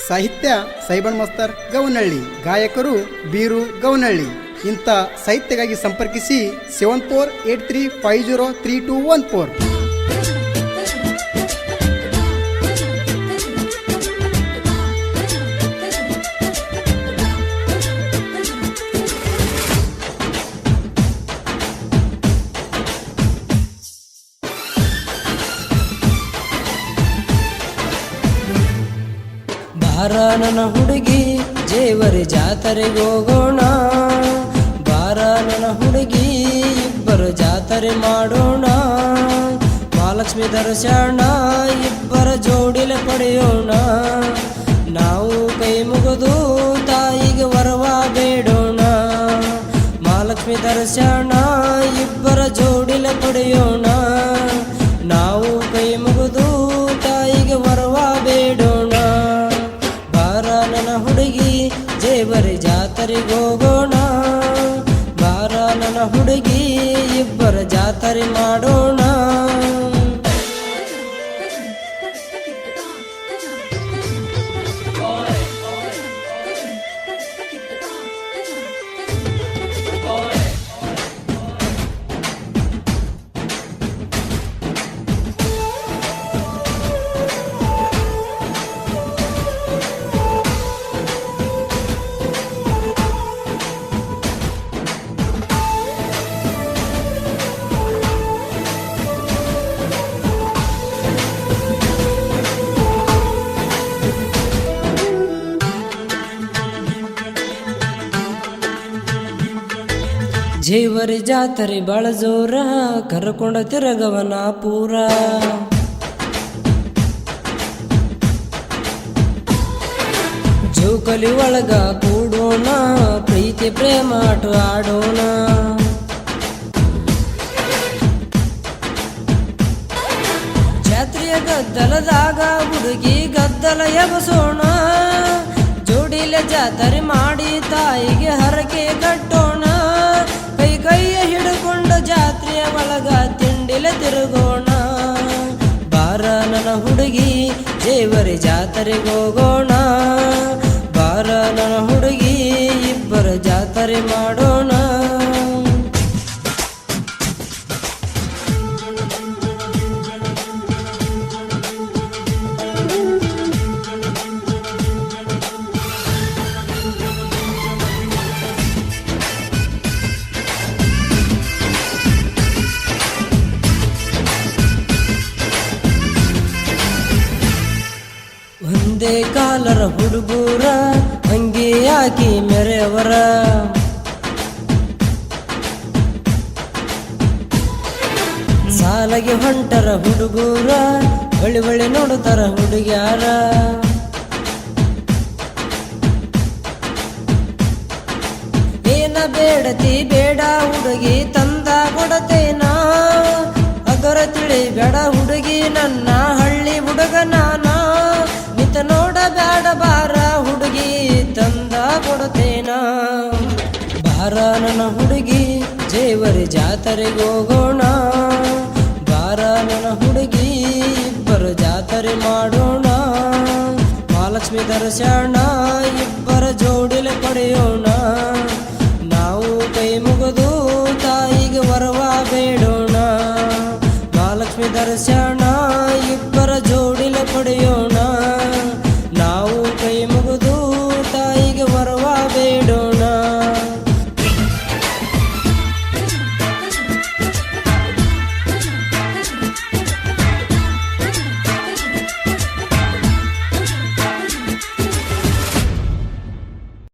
ಸಾಹಿತ್ಯ ಸೈಬಣ್ ಮಸ್ತರ್ ಗೌನಹಳ್ಳಿ ಗಾಯಕರು ಬೀರು ಗೌನಹಳ್ಳಿ ಇಂಥ ಸಾಹಿತ್ಯಕ್ಕಾಗಿ ಸಂಪರ್ಕಿಸಿ seven four eight three five zero three two one four ಬಾರ ನನ್ನ ಹುಡುಗಿ, ಜೇವರಿ ಜಾತರೆಗೆ ಹೋಗೋಣ. ಬಾರ ನನ್ನ ಹುಡುಗಿ, ಇಬ್ಬರು ಜಾತರೆ ಮಾಡೋಣ. ಮಹಾಲಕ್ಷ್ಮಿ ದರ್ಶನ, ಇಬ್ಬರ ಜೋಡಿಲ ಪಡೆಯೋಣ. ನಾವು ಕೈ ಮುಗಿದು ತಾಯಿಗೆ ವರವ ಬೇಡೋಣ. ಮಹಾಲಕ್ಷ್ಮಿ ದರ್ಶನ, ಇಬ್ಬರ ಜೋಡಿಲ ಪಡೆಯೋಣ. ನಾವು ಕೈ ಮುಗಿದು ಹೋಗೋಣ ಬಾರ ನನ್ನ ಹುಡುಗಿ ಇಬ್ಬರ ಜಾತ್ರೆ ಮಾಡೋಣ. ಜೇವರಿ ಜಾತರಿ ಬಾಳ ಜೋರ, ಕರ್ಕೊಂಡ ತಿರಗವನ ಪೂರ. ಜೋಕಲಿ ಒಳಗ ಕೂಡೋಣ, ಪ್ರೀತಿ ಪ್ರೇಮ ಆಟ ಆಡೋಣ. ಜಾತ್ರೆಯ ಗದ್ದಲದಾಗ ಹುಡುಗಿ ಗದ್ದಲ ಎಬಸೋಣ. ಜೋಡಿಲೆ ಜಾತರಿ ಮಾಡಿ ತಾಯಿಗೆ ಹರಕೆ ಕಟ್ಟೋಣ. ಕೈ ಕೈಯ ಹಿಡ್ಕೊಂಡು ಜಾತ್ರೆಯ ಒಳಗ ತಿಂಡಿಲ ತಿರುಗೋಣ. ಬಾರ ನನ್ನ ಹುಡುಗಿ ದೇವರ ಜಾತ್ರೆಗೆ ಹೋಗೋಣ. ಬಾರ ನನ್ನ ಹುಡುಗಿ ಇಬ್ಬರ ಜಾತ್ರೆ ಮಾಡೋಣ. ಒಂದೇ ಕಾಲರ ಹುಡುಗೂರ, ಹಂಗೆ ಹಾಕಿ ಮೆರೆಯವರ. ಸಾಲಗೆ ಹೊಂಟರ ಹುಡುಗೂರ ಬಳಿ ಬಳಿ ನೋಡುತ್ತಾರ ಹುಡುಗ್ಯಾರ. ಏನ ಬೇಡತಿ ಬೇಡ ಹುಡುಗಿ ತಂದ ಕೊಡತೇನಾ? ಅದರ ತಿಳಿ ಬೇಡ ಹುಡುಗಿ ನನ್ನ ಹಳ್ಳಿ ಹುಡುಗಿ, ಜೇವರಿ ಜಾತರೆಗೆ ಹೋಗೋಣ. ಬಾರ ನನ್ನ ಹುಡುಗಿ, ಇಬ್ಬರು ಜಾತ್ರೆ ಮಾಡೋಣ. ಮಹಾಲಕ್ಷ್ಮಿ ದರ್ಶನ, ಇಬ್ಬರ ಜೋಡಿಲೆ ಪಡೆಯೋಣ. ನಾವು ಕೈ ಮುಗಿದು ತಾಯಿಗೆ ಬರುವ ಬೇಡೋಣ. ಮಹಾಲಕ್ಷ್ಮಿ ದರ್ಶನ, ಇಬ್ಬರ ಜೋಡಿಲೆ ಪಡೆಯೋಣ. ನಾವು ಕೈ ಮುಗಿದು ತಾಯಿಗೆ ಬರುವ ಬೇಡೋಣ